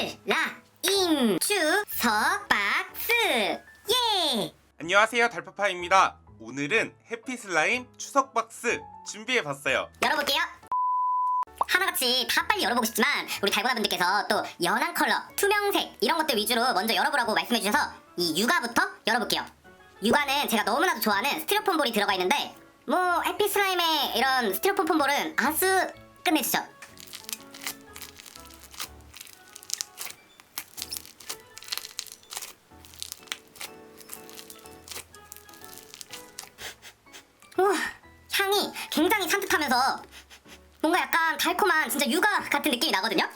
슬라임 추석 박스 예! 안녕하세요 달파파입니다 오늘은 해피슬라임 추석 박스 준비해봤어요 열어볼게요. 하나같이 다 빨리 열어보고 싶지만 우리 달고나분들께서 또 연한 컬러, 투명색 이런 것들 위주로 먼저 열어보라고 말씀해주셔서 이 육아부터 열어볼게요. 육아는 제가 너무나도 좋아하는 스티로폼 볼이 들어가 있는데 뭐 해피슬라임의 이런 스티로폼 폼볼은 아주 끝내주죠. 우와, 향이 굉장히 산뜻하면서 뭔가 약간 달콤한 진짜 육아 같은 느낌이 나거든요.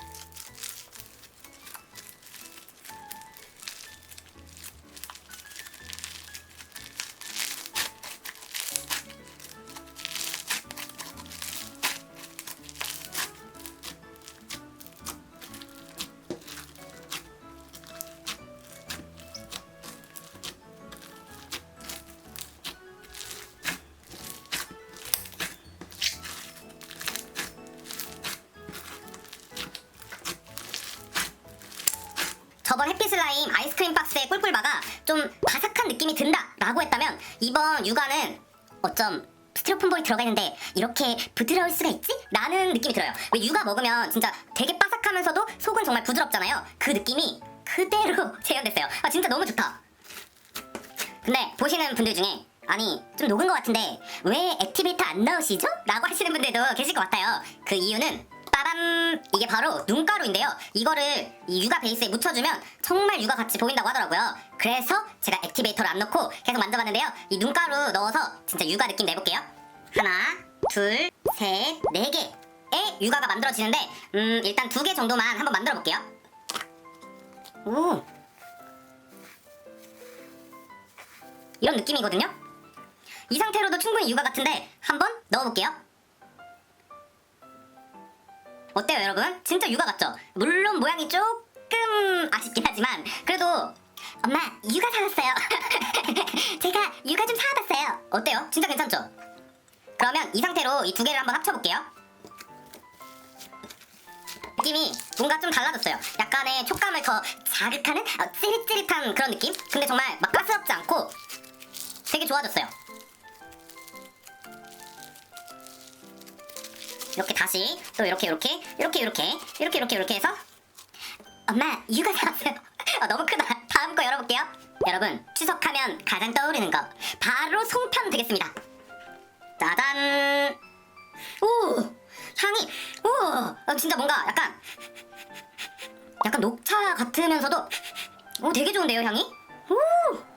육아는 어쩜 스티로폼 볼이 들어가 있는데 이렇게 부드러울 수가 있지? 라는 느낌이 들어요. 왜 육아 먹으면 진짜 되게 바삭하면서도 속은 정말 부드럽잖아요. 그 느낌이 그대로 재현됐어요. 아 진짜 너무 좋다. 근데 보시는 분들 중에 아니 좀 녹은 것 같은데 왜 액티베이터 안 넣으시죠? 라고 하시는 분들도 계실 것 같아요. 그 이유는 빠밤 이게 바로 눈가루인데요. 이거를 이 육아 베이스에 묻혀주면 정말 육아 같이 보인다고 하더라고요. 그래서 제가 액티베이터를 안 넣고 계속 만져봤는데요. 이 눈가루 넣어서 진짜 육아 느낌 내볼게요. 하나, 둘, 셋, 네 개의 육아가 만들어지는데 음 일단 두 개 정도만 한번 만들어 볼게요. 오. 이런 느낌이거든요. 이 상태로도 충분히 육아 같은데 한번 넣어볼게요. 어때요, 여러분? 진짜 육아 같죠? 물론 모양이 조금 아쉽긴 하지만 그래도 엄마 육아 사왔어요. 제가 육아 좀 사와봤어요. 어때요? 진짜 괜찮죠? 그러면 이 상태로 이 두 개를 한번 합쳐볼게요. 느낌이 뭔가 좀 달라졌어요. 약간의 촉감을 더 자극하는 어, 찌릿찌릿한 그런 느낌? 근데 정말 막 가스럽지 않고 되게 좋아졌어요. 이렇게 다시 또 이렇게 이렇게 이렇게 이렇게 이렇게 이렇게 이렇게 해서 엄마 육아 사왔어요. 아, 너무 크다. 다음 거 열어볼게요. 여러분 추석하면 가장 떠오르는 거 바로 송편 되겠습니다. 짜잔. 오 향이 오 어, 진짜 뭔가 약간 약간 녹차 같으면서도 오 되게 좋은데요 향이? 오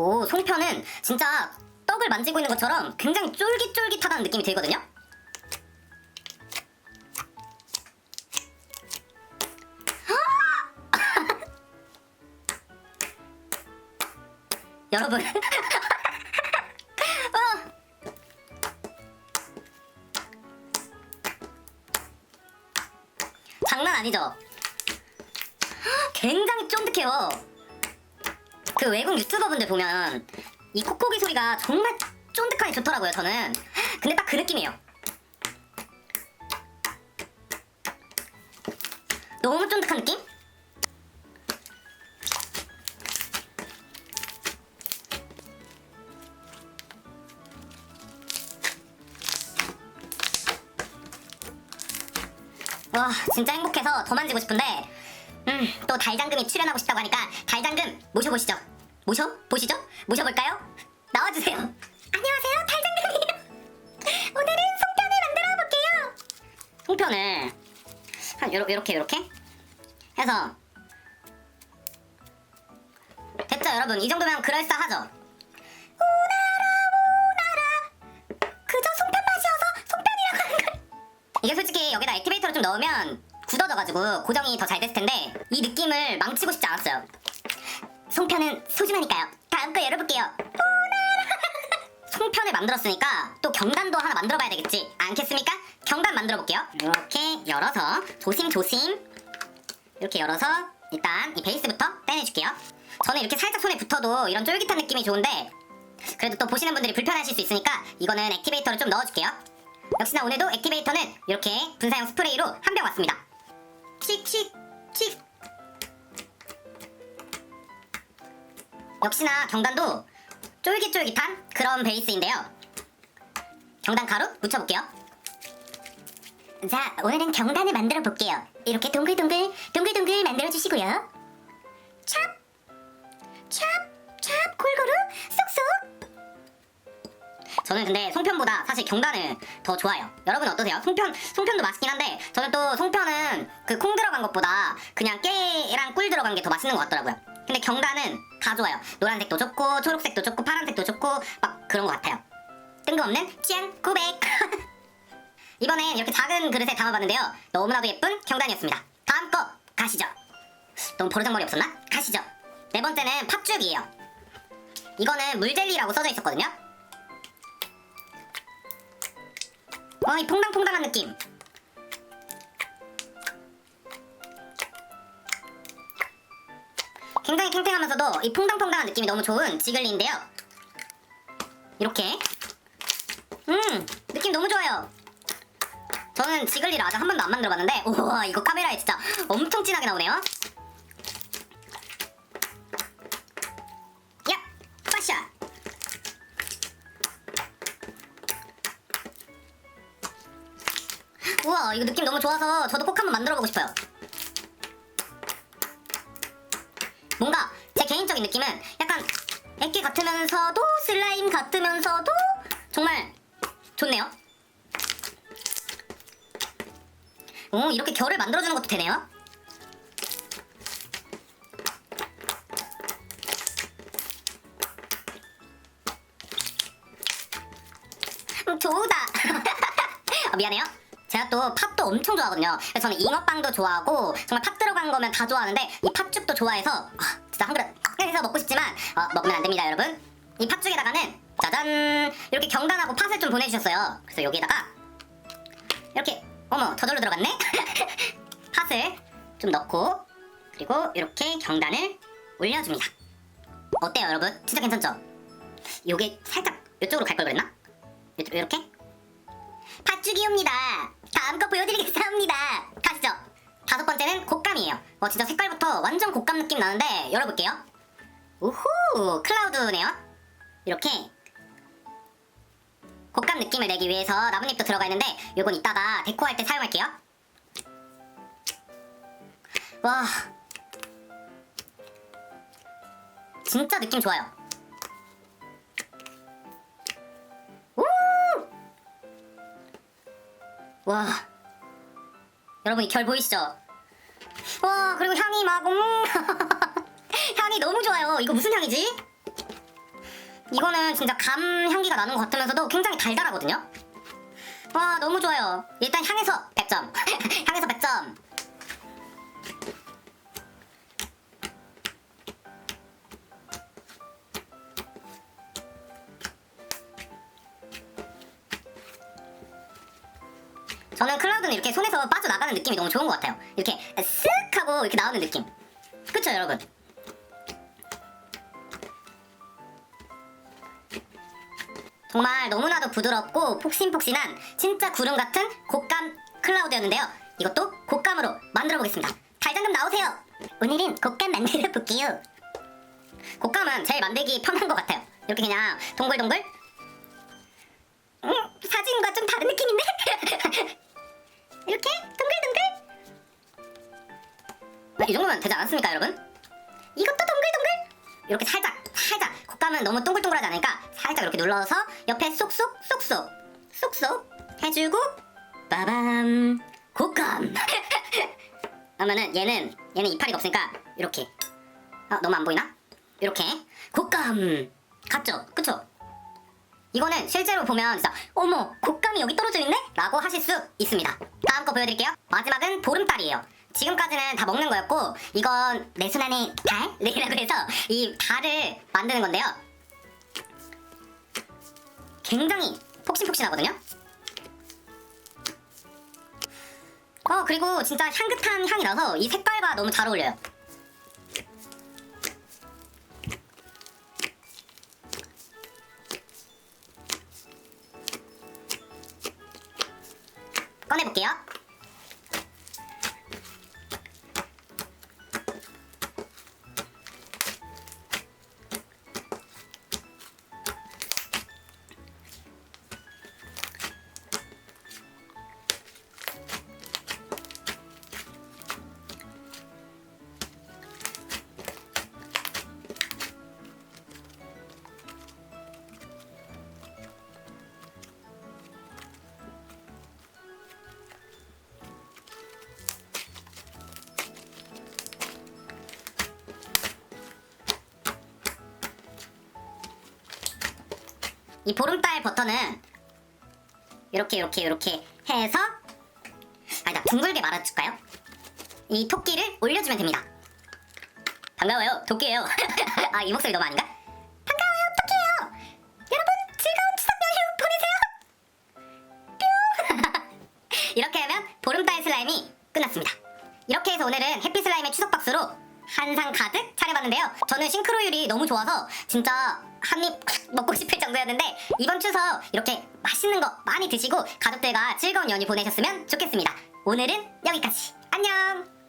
오, 송편은 진짜 떡을 만지고 있는 것처럼 굉장히 쫄깃쫄깃하다는 느낌이 들거든요. 여러분. 어. 장난 아니죠? 굉장히 쫀득해요. 그 외국 유튜버분들 보면 이 콕콕이 소리가 정말 쫀득하게 좋더라고요 저는 근데 딱 그 느낌이에요 너무 쫀득한 느낌? 와 진짜 행복해서 더 만지고 싶은데 음, 또 달장금이 출연하고 싶다고 하니까 달장금 모셔보시죠. 모셔? 보시죠? 모셔볼까요? 나와주세요. 안녕하세요, 달장금이에요. 오늘은 송편을 만들어 볼게요. 송편을 한 요러, 요렇게 요렇게 해서 됐죠, 여러분? 이 정도면 그럴싸하죠? 오나라 오나라 그저 송편 맛이어서 송편이라고 하는 걸 이게 솔직히 여기다 액티베이터를 좀 넣으면 굳어져가지고 고정이 더 잘 됐을 텐데 이 느낌을 망치고 싶지 않았어요. 송편은 소중하니까요. 다음 거 열어볼게요. 송편을 만들었으니까 또 경단도 하나 만들어봐야 되겠지 않겠습니까? 경단 만들어볼게요. 이렇게 열어서 조심조심 이렇게 열어서 일단 이 베이스부터 떼내줄게요. 저는 이렇게 살짝 손에 붙어도 이런 쫄깃한 느낌이 좋은데 그래도 또 보시는 분들이 불편하실 수 있으니까 이거는 액티베이터를 좀 넣어줄게요. 역시나 오늘도 액티베이터는 이렇게 분사용 스프레이로 한 병 왔습니다. 칙. 역시나 경단도 쫄깃쫄깃한 그런 베이스인데요. 경단 가루 묻혀볼게요. 자, 오늘은 경단을 만들어 볼게요. 이렇게 동글동글 동글동글 만들어 주시고요. 찹, 찹, 찹 골고루 쏙쏙. 저는 근데 송편보다 사실 경단을 더 좋아해요. 여러분 어떠세요? 송편 송편도 맛있긴 한데 저는 또 송편은 그 콩 들어간 것보다 그냥 깨랑 꿀 들어간 게 더 맛있는 것 같더라고요. 근데 경단은 다 좋아요. 노란색도 좋고 초록색도 좋고 파란색도 좋고 막 그런 것 같아요. 뜬금없는 취향 고백. 이번엔 이렇게 작은 그릇에 담아봤는데요. 너무나도 예쁜 경단이었습니다. 다음 거 가시죠. 너무 버르장머리 없었나? 가시죠. 네 번째는 팥죽이에요. 이거는 물젤리라고 써져 있었거든요. 어, 이 퐁당퐁당한 느낌. 굉장히 탱탱하면서도 이 퐁당퐁당한 느낌이 너무 좋은 지글리인데요. 이렇게. 음, 느낌 너무 좋아요. 저는 지글리를 아직 한 번도 안 만들어봤는데, 우와, 이거 카메라에 진짜 엄청 진하게 나오네요. 야, 빠샤. 우와, 이거 느낌 너무 좋아서 저도 꼭 한번 만들어보고 싶어요. 제 개인적인 느낌은 약간 액기 같으면서도 슬라임 같으면서도 정말 좋네요. 오, 이렇게 결을 만들어주는 것도 되네요. 음, 좋다. 아, 미안해요. 제가 또 팥도 엄청 좋아하거든요. 저는 잉어빵도 좋아하고 정말 팥 들어간 거면 다 좋아하는데 이 팥죽도 좋아해서 아, 진짜 한 그릇 해서 먹고 싶지만 어, 먹으면 안 됩니다, 여러분. 이 팥죽에다가는 짜잔 이렇게 경단하고 팥을 좀 보내주셨어요. 그래서 여기에다가 이렇게 어머 저절로 들어갔네. 팥을 좀 넣고 그리고 이렇게 경단을 올려줍니다. 어때요, 여러분? 진짜 괜찮죠? 요게 살짝 이쪽으로 갈 걸 그랬나? 요- 요렇게? 팥죽이 옵니다. 다음 거 보여드리겠습니다. 다섯 번째는 곶감이에요. 어, 진짜 색깔부터 완전 곶감 느낌 나는데 열어볼게요. 우후, 클라우드네요. 이렇게 곶감 느낌을 내기 위해서 나뭇잎도 들어가 있는데 요건 이따가 데코할 때 사용할게요. 와, 진짜 느낌 좋아요. 우! 와 여러분 이 결 보이시죠? 와 그리고 향이 막 음. 향이 너무 좋아요 이거 무슨 향이지? 이거는 진짜 감 향기가 나는 것 같으면서도 굉장히 달달하거든요 와 너무 좋아요 일단 향에서 100점 향에서 100점 저는 클라우드는 이렇게 손에서 빠져나가는 느낌이 너무 좋은 것 같아요. 이렇게 쓱 하고 이렇게 나오는 느낌. 그쵸, 여러분? 정말 너무나도 부드럽고 폭신폭신한 진짜 구름 같은 곶감 클라우드였는데요. 이것도 곶감으로 만들어 보겠습니다. 달장금 나오세요. 오늘은 곶감 만들어 볼게요. 곶감은 제일 만들기 편한 것 같아요. 이렇게 그냥 동글동글. 음, 사진과 좀 다른 느낌인데? 이렇게 동글동글 네, 이 정도면 되지 않았습니까 여러분? 이것도 동글동글 이렇게 살짝 살짝 곶감은 너무 동글동글하지 않으니까 살짝 이렇게 눌러서 옆에 쏙쏙 쏙쏙 쏙쏙 해주고 빠밤 곶감 그러면은 얘는 얘는 이파리가 없으니까 이렇게 아 너무 안 보이나? 이렇게 곶감 같죠? 그쵸? 이거는 실제로 보면 진짜 어머 곶감이 여기 떨어져 있네? 라고 하실 수 있습니다. 다음 거 보여드릴게요. 마지막은 보름달이에요. 지금까지는 다 먹는 거였고 이건 내 손안의 달이라고 해서 이 달을 만드는 건데요. 굉장히 폭신폭신하거든요? 어 그리고 진짜 향긋한 향이 나서 이 색깔과 너무 잘 어울려요 꺼내볼게요. 이 보름달 버터는 이렇게 이렇게 이렇게 해서 아니다 둥글게 말아줄까요? 이 토끼를 올려주면 됩니다. 반가워요 토끼예요. 아 이 목소리 너무 아닌가? 반가워요 토끼예요. 여러분 즐거운 추석 연휴 보내세요. 뿅. 이렇게 하면 보름달 슬라임이 끝났습니다. 이렇게 해서 오늘은 해피 슬라임의 추석 박스로 한상 가득 차려봤는데요. 저는 싱크로율이 너무 좋아서 진짜 한 입 먹고 싶을 정도였는데 이번 추석 이렇게 맛있는 거 많이 드시고 가족들과 즐거운 연휴 보내셨으면 좋겠습니다. 오늘은 여기까지. 안녕.